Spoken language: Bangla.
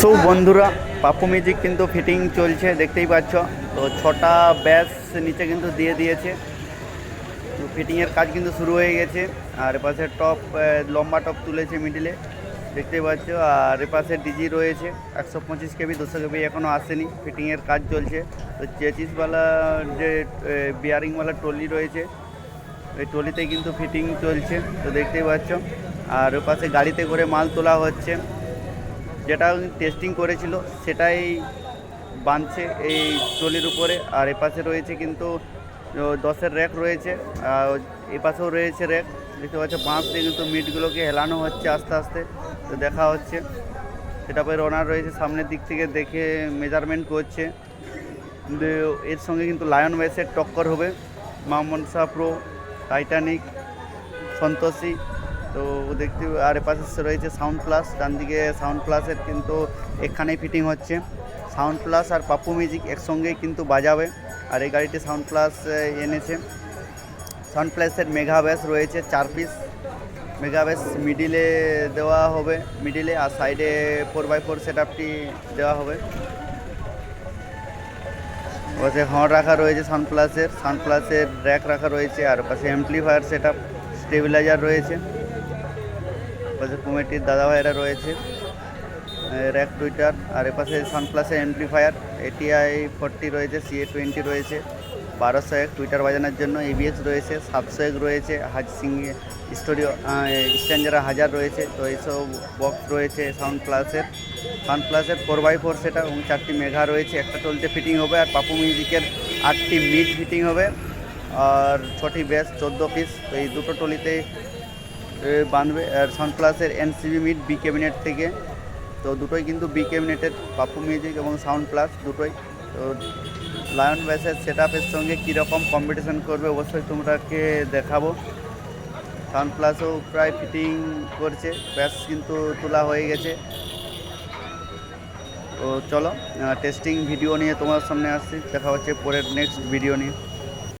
সো বন্ধুরা, পাপু মিউজিক কিন্তু ফিটিং চলছে, দেখতেই পাচ্ছ। তো ছটা ব্যাস নিচে কিন্তু দিয়ে দিয়েছে। তো ফিটিংয়ের কাজ কিন্তু শুরু হয়ে গেছে। আর এপাশে টপ লম্বা টপ তুলেছে মিডিলে দেখতেই পাচ্ছ, আর এপাশে ডিজি রয়েছে। একশো পঁচিশ কেবি, দুশো কেবি এখনও আসেনি। ফিটিংয়ের কাজ চলছে। তো চেচিসওয়ালা যে বিয়ারিংওয়ালা ট্রলি রয়েছে, ওই ট্রলিতে কিন্তু ফিটিং চলছে। তো দেখতেই পাচ্ছ, আর ওপাশে গাড়িতে করে মাল তোলা হচ্ছে। যেটা টেস্টিং করেছিল, সেটাই বাঁধছে এই ট্রলির উপরে। আর এপাশে রয়েছে কিন্তু দশের র্যাক রয়েছে, আর এপাশেও রয়েছে র্যাক দেখতে পাচ্ছ বাঁশ দিয়ে কিন্তু মিটগুলোকে হেলানো হচ্ছে আস্তে আস্তে। তো দেখা হচ্ছে। সেটা পরে ওনার রয়েছে, সামনের দিক থেকে দেখে মেজারমেন্ট করছে। এর সঙ্গে কিন্তু লায়ন ওয়েসের টক্কর হবে। মামনসা প্রো টাইটানিক সন্তোষী। তো দেখতে আর এপাশে রয়েছে সাউন্ড প্লাস ডান দিকে সাউন্ড প্লাসের কিন্তু এখানেই ফিটিং হচ্ছে। সাউন্ড প্লাস আর পাপ্পু মিউজিক একসঙ্গেই কিন্তু বাজাবে। আর এই গাড়িটি সাউন্ড প্লাস এনেছে। সাউন্ড প্লাসের মেগা ব্যাস রয়েছে, চার পিস মেগা ব্যাস মিডিলে দেওয়া হবে মিডিলে আর সাইডে ফোর বাই ফোর সেট আপটি দেওয়া হবে। পাশে হর্ন রাখা রয়েছে সানপ্লাসের সানপ্লাসের র্যাক রাখা রয়েছে আর পাশে অ্যাম্পলিফায়ার সেট আপ স্টেবিলাইজার রয়েছে। পাশে কমিটির দাদা ভাইরা রয়েছে র্যাক টুইটার, আর এপাশে সানপ্লাসের অ্যাম্পলিফায়ার এটিআই ফোরটি রয়েছে সিএ টোয়েন্টি রয়েছে বারোশো এক টুইটার বাজানোর জন্য এবিএস রয়েছে সাতশো এক রয়েছে হাজ সিং স্টুডিও স্ট্যান্ডারা হাজার রয়েছে, তো এইসব বক্স রয়েছে সাউন্ড প্লাসের সাউন্ড প্লাসের ফোর বাই ফোর সেটা এবং চারটি মেঘা রয়েছে, একটা টলতে ফিটিং হবে, আর পাপু মিউজিকের আটটি মিড ফিটিং হবে, আর ছটি ব্যাস চোদ্দ পিস, তো এই দুটো টলিতে এ, বাঁধবে আর সাউন্ড প্লাসের এনসিবি মিড বি ক্যাবিনেট থেকে। তো দুটোই কিন্তু বি ক্যাবিনেটের পাপু মিউজিক এবং সাউন্ড প্লাস দুটোই। তো লায়ন ব্যাসের সেট আপের সঙ্গে কীরকম কম্পিটিশন করবে অবশ্যই তোমরাকে দেখাবো। সাউন্ড প্লাসও প্রায় ফিটিং করছে ব্যাস কিন্তু তোলা হয়ে গেছে। তো চলো টেস্টিং ভিডিও নিয়ে তোমার সামনে আসছি দেখা হচ্ছে পরের নেক্সট ভিডিও নিয়ে।